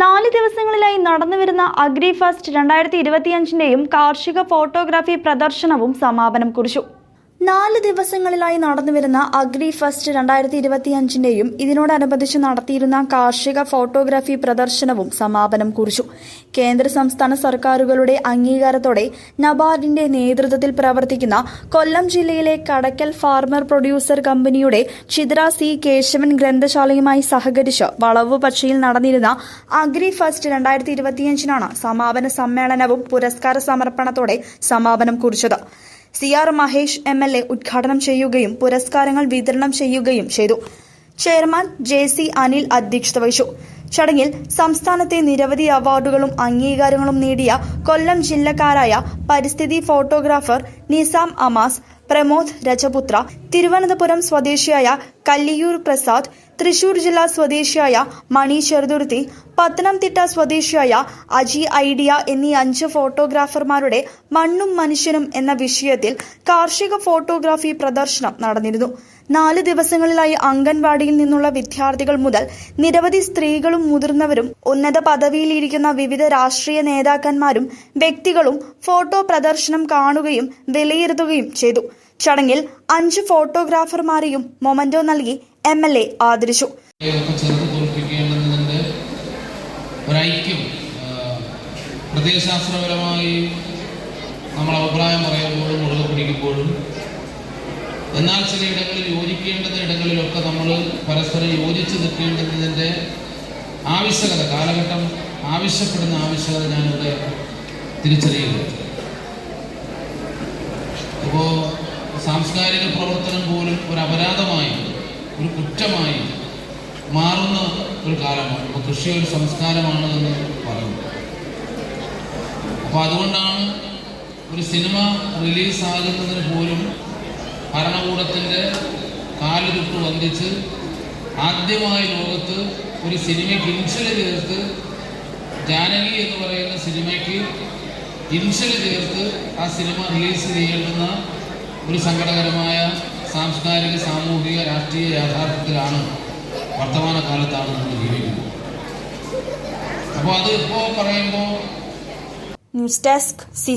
നാല് ദിവസങ്ങളിലായി നടന്നുവരുന്ന അഗ്രി ഫസ്റ്റ് രണ്ടായിരത്തി ഇരുപത്തിയഞ്ചിന്റെയും കാർഷിക ഫോട്ടോഗ്രാഫി പ്രദർശനവും സമാപനം കുറിച്ചു. നാല് ദിവസങ്ങളിലായി നടന്നുവരുന്ന അഗ്രി ഫസ്റ്റ് രണ്ടായിരത്തി ഇരുപത്തിയഞ്ചിന്റെയും ഇതിനോടനുബന്ധിച്ച് നടത്തിയിരുന്ന കാർഷിക ഫോട്ടോഗ്രാഫി പ്രദർശനവും സമാപനം കുറിച്ചു. കേന്ദ്ര സംസ്ഥാന സർക്കാരുകളുടെ അംഗീകാരത്തോടെ നബാർഡിന്റെ നേതൃത്വത്തിൽ പ്രവർത്തിക്കുന്ന കൊല്ലം ജില്ലയിലെ കടക്കൽ ഫാർമർ പ്രൊഡ്യൂസർ കമ്പനിയുടെ ചിത്ര സി കേശവൻ ഗ്രന്ഥശാലയുമായി സഹകരിച്ച് വളവ് പക്ഷിയിൽ നടന്നിരുന്ന അഗ്രി ഫസ്റ്റ് രണ്ടായിരത്തി ഇരുപത്തിയഞ്ചിനാണ് സമാപന സമ്മേളനവും പുരസ്കാര സമർപ്പണത്തോടെ സമാപനം കുറിച്ചത്. C R Mahesh M L A ഉദ്ഘാടനം ചെയ്യുകയും പുരസ്കാരങ്ങൾ വിതരണം ചെയ്യുകയും ചെയ്തു. ചെയർമാൻ ജെ സി അനിൽ അധ്യക്ഷത വഹിച്ചു. ചടങ്ങിൽ സംസ്ഥാനത്തെ നിരവധി അവാർഡുകളും അംഗീകാരങ്ങളും നേടിയ കൊല്ലം ജില്ലക്കാരായ പരിസ്ഥിതി ഫോട്ടോഗ്രാഫർ നിസാം അമാസ് പ്രമോദ് രജപുത്ര തിരുവനന്തപുരം സ്വദേശിയായ കല്ലിയൂർ പ്രസാദ് തൃശൂർ ജില്ലാ സ്വദേശിയായ മണി ചെറുതുരുത്തി പത്തനംതിട്ട സ്വദേശിയായ അജി ഐഡിയ എന്നീ അഞ്ച് ഫോട്ടോഗ്രാഫർമാരുടെ മണ്ണും മനുഷ്യനും എന്ന വിഷയത്തിൽ കാർഷിക ഫോട്ടോഗ്രാഫി പ്രദർശനം നടന്നിരുന്നു. നാല് ദിവസങ്ങളിലായി അംഗൻവാടിയിൽ നിന്നുള്ള വിദ്യാർത്ഥികൾ മുതൽ നിരവധി സ്ത്രീകളും മുതിർന്നവരും ഉന്നത പദവിയിലിരിക്കുന്ന വിവിധ രാഷ്ട്രീയ നേതാക്കന്മാരും വ്യക്തികളും ഫോട്ടോ പ്രദർശനം കാണുകയും വിലയിരുത്തുകയും ചെയ്തു. ചടങ്ങിൽ അഞ്ച് ഫോട്ടോഗ്രാഫർമാരെയും മൊമന്റോ നൽകി എം എൽ എ ആദരിച്ചു. നമ്മൾ അഭിപ്രായം പറയുമ്പോഴും മുറുകെ പിടിക്കുമ്പോഴും എന്നാൽ ചില ഇടങ്ങളിൽ യോജിക്കേണ്ടുന്ന ഇടങ്ങളിലൊക്കെ നമ്മൾ പരസ്പരം യോജിച്ച് നിൽക്കേണ്ടതിന്റെ ആവശ്യകത കാലഘട്ടം ആവശ്യപ്പെടുന്ന ആവശ്യകത ഞാനിവിടെ തിരിച്ചറിയുന്നു. അപ്പോ സാംസ്കാരിക പ്രവർത്തനം പോലും ഒരു അപരാധമായി ഒരു കുറ്റമായി മാറുന്ന ഒരു കാലമാണ്. അപ്പോൾ കൃഷി ഒരു സംസ്കാരമാണ് എന്ന് പറയുന്നു. അപ്പോൾ അതുകൊണ്ടാണ് ഒരു സിനിമ റിലീസാകുന്നതിന് പോലും ഭരണകൂടത്തിന്റെ കാലുതുട്ട് വന്ദിച്ച് ആദ്യമായി ലോകത്ത് ഒരു സിനിമയ്ക്ക് ഇൻഷൽ ചേർത്ത് ജാനകി എന്ന് പറയുന്ന സിനിമയ്ക്ക് ഇൻഷൽ ചേർത്ത് ആ സിനിമ റിലീസ് ചെയ്യേണ്ടുന്ന ഒരു സങ്കടകരമായ സാംസ്കാരിക സാമൂഹിക രാഷ്ട്രീയ യാഥാർത്ഥ്യത്തിലാണ് വർത്തമാന കാലത്താണ് നമ്മൾ ജീവിക്കുന്നത്. അപ്പോൾ അത് ഇപ്പോൾ പറയുമ്പോൾ ന്യൂസ് ഡെസ്ക് സി